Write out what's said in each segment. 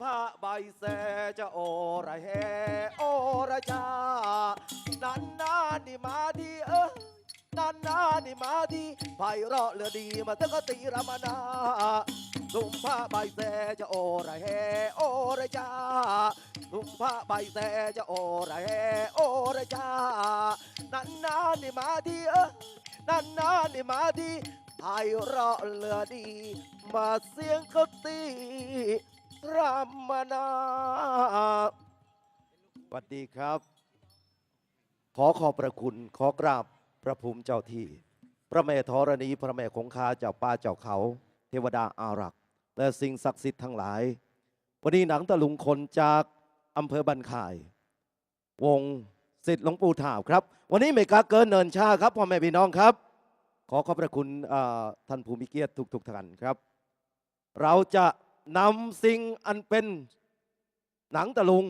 พระใบแสจะโอระแฮโอระจานานนาดีมาดีเออนานนาดีมาดีไพเราะเหลือดีมาตั้งกติรามนาลุมพระใบแสจะโอระแฮโอระจาลุมพระใบแสจะโอระแฮโอระจานานนาดีมาดีเออนานนาดีมาดีไพเราะเหลือดี มาเสียงเขาตี รมนาสวัสดีครับ ขอขอบพระคุณ ขอกราบพระภูมิเจ้าที่ พระแม่ธรณีพระแม่คงคาเจ้าป่าเจ้าเขา เทวดาอารักษ์และสิ่งศักดิ์สิทธิ์ทั้งหลาย วันนี้หนังตะลุงคนจากอำเภอบันข่าย วงสิทธิ์หลวงปู่ถาวครับ วันนี้ไม่กล้าเกินเนินชาครับพ่อแม่พี่น้องครับ ขอขอบพระคุณท่านภูมิเกียรติทุกๆท่านครับ เราจะ นำสิ่งอันเป็นหนังตะลุง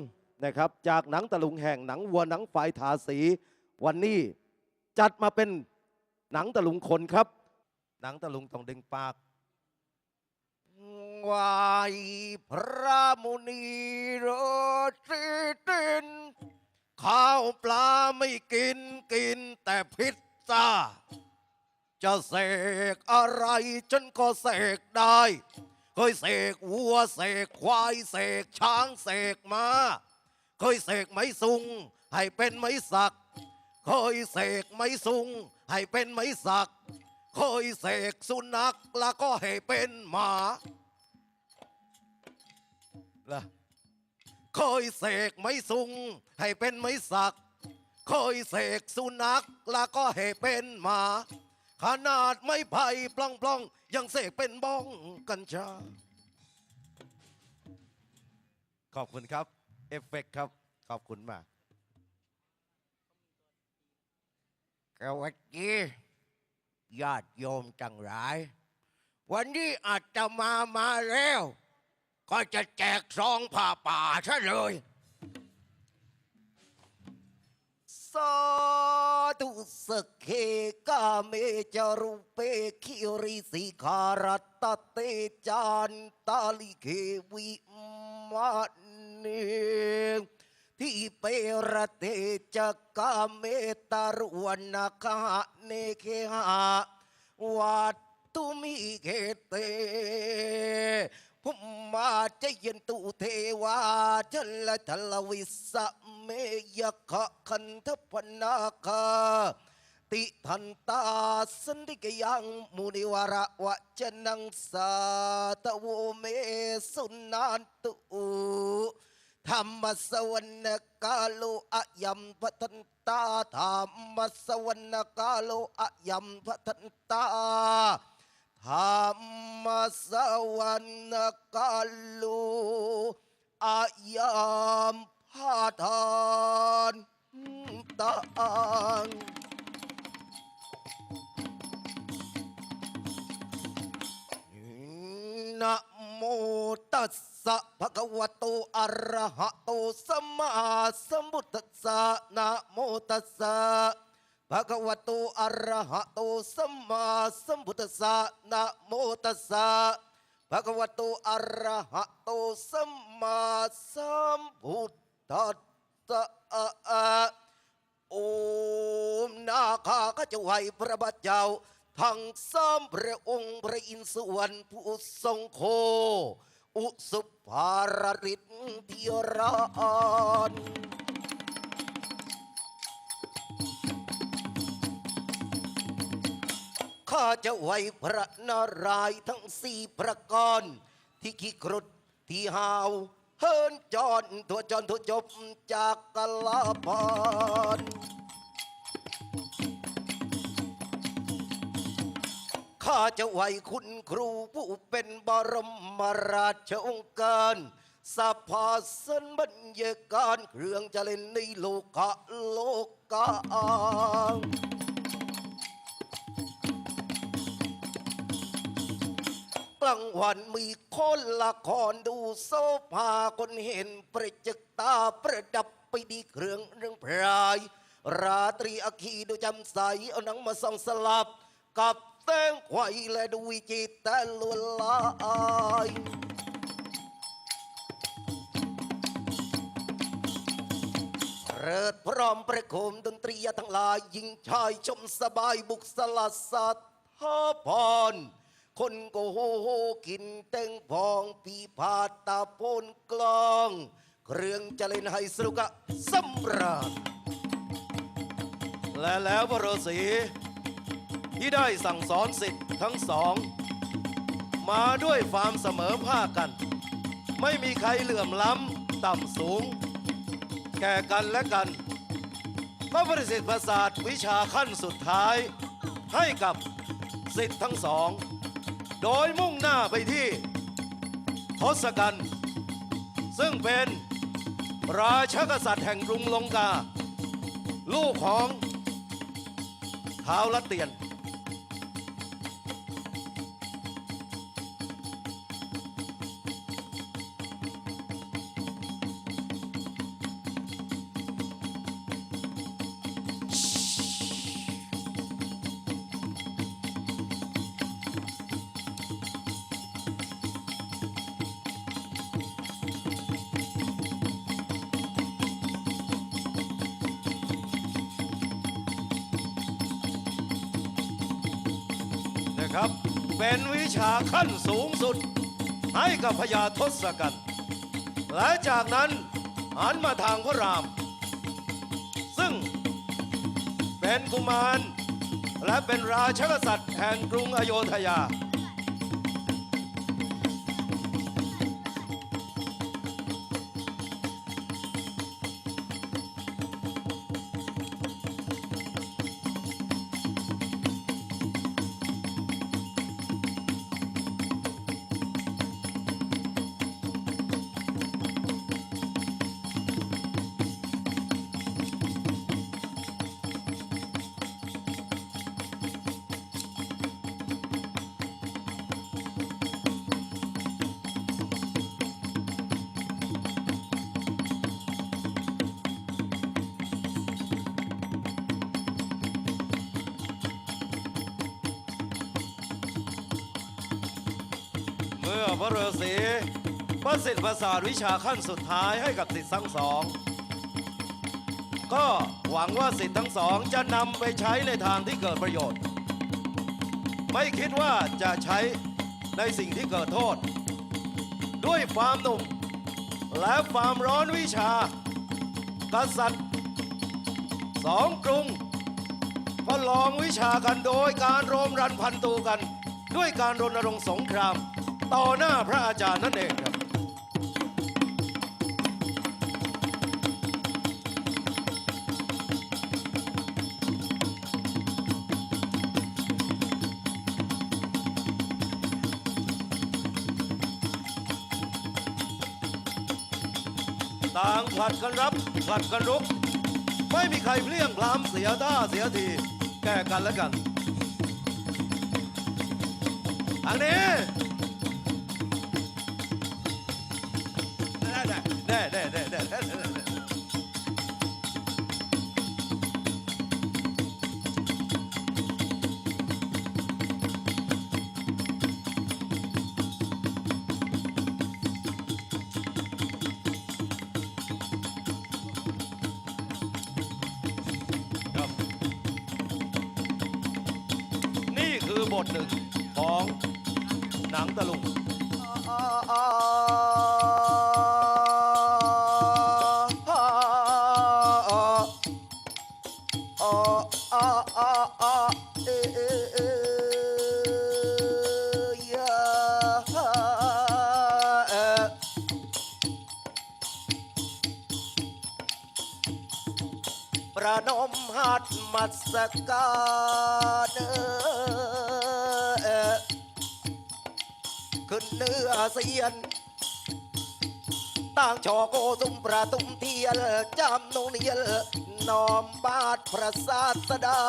นะครับ จากหนังตะลุงแห่งหนังวัวหนังไฟทาสี วันนี้จัดมาเป็นหนังตะลุงคนครับ หนังตะลุงต้องดึงปากวายพระมุนีโรสิตินข้าวปลาไม่กินกินแต่พิซซ่า จะเสกอะไรฉันก็เสกได้ เคยเสกวัวเสกควายเสกช้างเสกมาเคยเสกไม้สุงให้เป็นไม้สัก เคยเสกไม้สุงให้เป็นไม้สัก เคยเสกสุนัขแล้วก็ให้เป็นหมาล่ะเคยเสกไม้สุงให้เป็นไม้สัก เคยเสกสุนัขแล้วก็ให้เป็นหมา ขนาดไม่ไผ่ปล้องปล้องๆยังเสกเป็นบ้องกัญชา ขอบคุณครับ เอฟเฟกต์ครับ ขอบคุณมากสวัสดีญาติโยมจังหลาย วันนี้อาตมามาแล้ว ก็จะแจกซองผ้าป่าซะเลย สา ธุสเคกาเมจารุเปคิริสิคารัตเตจานตาลิเควิมานีที่เปรเตจกาเมตารุวนาคาเนเคหาวัตตุมิเกเต พุมมาจเย็นตุเทวาจัลละทลวิสะเมยขะคันทพนาคาติทันตาสันติกยังมุนิวระวะจนังสาตโวเมสุนันตุธรรมสวรรกาโลอะยัมพัทันตาธรรมสวรรกาโลอะยัมพัทันตา ธรรมสวรรกาลูอาญ พาทานตางนะโมตัสสะภะคะวะโตอะระหะโตสัมมาสัมพุทธัสสะนะโมตัสสะภะคะวะโตอะระหะโตสัมมาสัมพุทธัสสะโอรหะโตสัมมาสัมพุทธัสสะอะอะโอมนาคาข้าจไหวพระบัจเจ้าทั้งสามพระองค์พระอินทร์สวรรค์ผู้ทรงโค อุสุภารริตพิราน ข้าจะไหวพระนารายณ์ทั้งสี่ประการที่ขี้ครุฑที่หาว เฮินจอนตัวจอนตัวจบจากกลาพานข้าจะไหวคุณครูผู้เป็นบรมราชองค์การสภาสันบรรยาการเครื่องจะเล่นในโลกะโลกา ลางวันมีคนละครดูโซภาคนเห็นประจักตาประดับไปดีเครื่องเรื่องพราย ราตรีอคีดูจำใสเอานังมาส่องสลับ กับแตงไขวและดูวิจิตแต่ลวนลายเรดพร้อมประโคมดนตรีทั้งลายยิงชายชมสบายบุกสลัดสัตว์ทพร คนก็โฮโฮกินเต็งพองปีพาตาโพนกลอง เครื่องจะเล่นให้สนุกะสำราญและแล้วพระฤาษีที่ได้สั่งสอนสิทธิ์ทั้งสอง มาด้วยความเสมอภาคกัน ไม่มีใครเหลื่อมล้ำต่ำสูง แก่กันและกันก็ประสิทธิ์ประสาทวิชาขั้นสุดท้าย ให้กับสิทธิ์ทั้งสอง โดยมุ่งหน้าไปที่ทศกัณฐ์ซึ่งเป็นราชกษัตริย์แห่งกรุงลงกา ลูกของท้าวลัตเตียน เป็นวิชาขั้นสูงสุด ให้กับพญาทศกัณฐ์และจากนั้นหันมาทางพระราม ซึ่งเป็นกุมารและเป็นราชกษัตริย์แห่งกรุงอโยธยา พระฤาษีประสิทธิ์ประสาทวิชาขั้นสุดท้ายให้กับสิทธิ์ทั้งสอง ก็หวังว่าสิทธิ์ทั้งสองจะนำไปใช้ในทางที่เกิดประโยชน์ ไม่คิดว่าจะใช้ในสิ่งที่เกิดโทษ ด้วยความหนุ่ม และความร้อนวิชากษัตริย์สองกรุงก็ลองวิชากันโดยการโรมรันพันตูกัน ด้วยการรณรงค์สงคราม ต่อหน้าพระอาจารย์นั่นเองครับต่างผลัดกันรับผลัดกันรุก ไม่มีใครเพลี่ยงพล้ำเสียท่าเสียที แก่กันและกันทางนี้ บทหนึ่งของหนังตะลุงประนมหัดมัสการเขึ้นเนื้อเสียนต่างชอโกสุมประตุมเทียลจำนงเนียลน้อมบาทพระศาสดา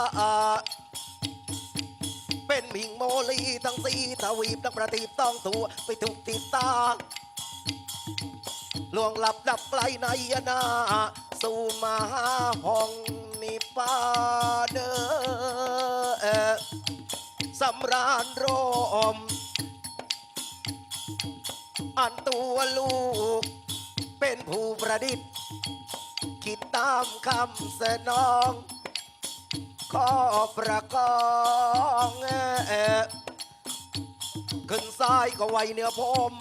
เป็นมิงโมลีทั้งสีทวีปทั้งประทีปต้องตัวไปถูกติดตาลวงหลับดับไกลในยนาสู่มหาห้องนิพพาเอ่อสำราญโรม อันตัวลูก เป็นผู้ประดิษฐ์ คิดตามคำสนองขอประกองเอ่อขึ้นซ้ายก็ไวเนื้อผม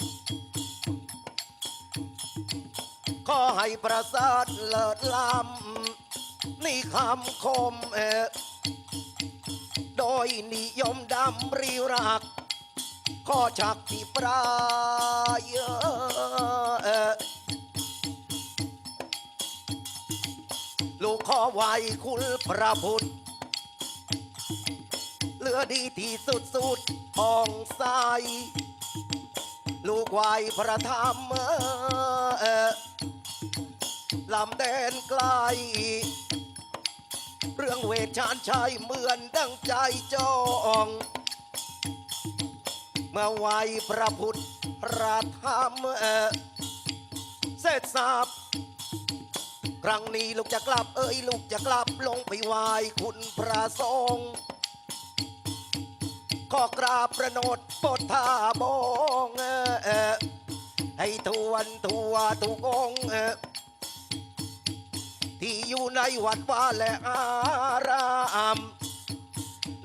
ขอให้ประสริฐเลิศล้ำนี่คำคมเอโดยนิยมดำริรัก ขอชักที่ปลายออลูกขอไหวคุณพระพุทธเหลือดีที่สุดสุดๆผ่องใสลูกไหวพระธรรมลำแดนไกล เรื่องเวชชาญชัยเหมือนดังใจจอง มื่อไหวพระพุทธพระธรรมเสร็จสับครั้งนี้ลูกจะกลับเอ้ยลูกจะกลับลงไปไหว้คุณพระสงขอกราบประนดปดท่าบออเออให้ทวนทัวทุกองเออที่อยู่ในวัดว่าและอาราม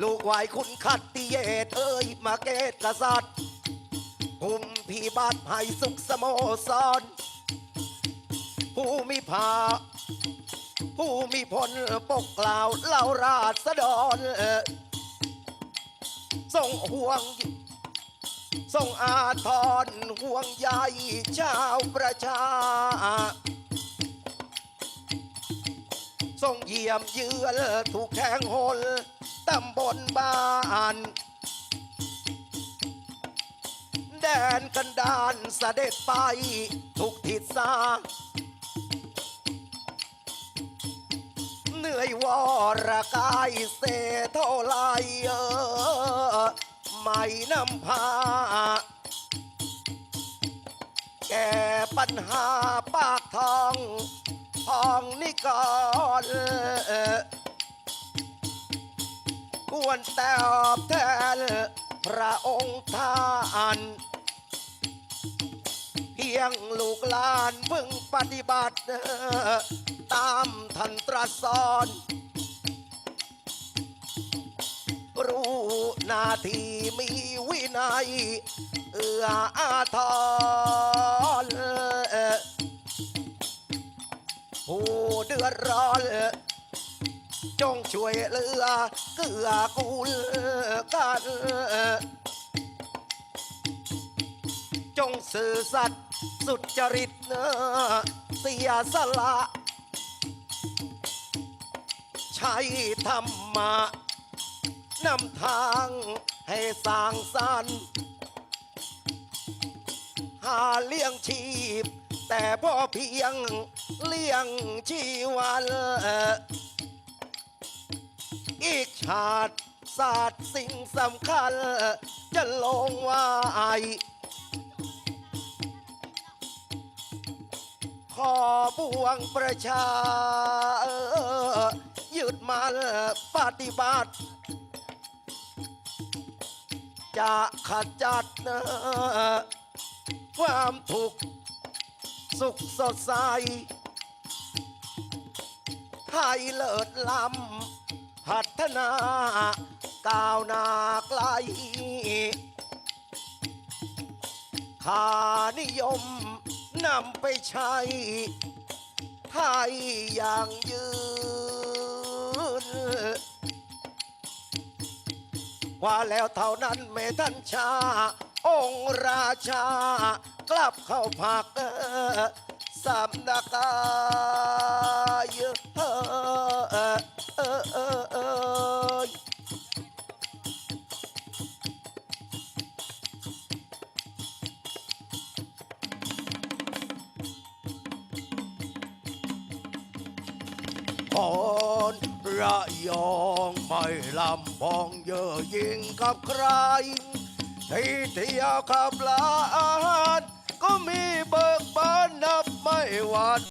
ลูกไหวคุณขัดติเยตเอ้ยมาเกตกษัตริย์ภูมิพิบัติให้สุขสโมสรผู้มีภาผู้มีผลปกกล่าวเล่าราษฎรทรงห่วงทรงอาทรห่วงใยชาวประชา ทรงเยี่ยมเยือนถูกแทงหน ตำบลบ้าน แดนกันดานเสด็จไปทุกทิศสาเหนื่อยวอรกายเสเท่าไรเออไม่นำพา แก้ปัญหาปากทองทองนี่ก่อนเออ ควรตอบแทนพระองค์ท่านเพียงลูกหลานเพิ่งปฏิบัติ ตามท่านตรัสสอน รู้หนาทีมีวินัย เอื้ออาทรเอ่อผู้เดือดร้อน จงช่วยเหลือเกื้อกูลกัน จงสื่อสัตย์สุจริตเสียสละ ใช้ธรรมะนำทางให้สร้างสรรค์หาเลี้ยงชีพ แต่พอเพียงเลี้ยงชีวัน อีกชาติศาสตร์สิ่งสำคัญ จะลงไว้ขอบวงประชาเอ่อยึดมันปฏิบัติ จะขจัดเอ่อความทุกข์สุขสดใสไทยเลิศล้ำ พัฒนาก้าวหน้าไกลค่านิยมนำไปใช้ให้อย่างยืน ว่าแล้วเท่านั้นไม่ทันชา องค์ราชา กลับเข้าพักสำนักา มองเย่อยิงกับใครที่เที่ยวขับลานก็มีเบิกบานนับไม่หวัด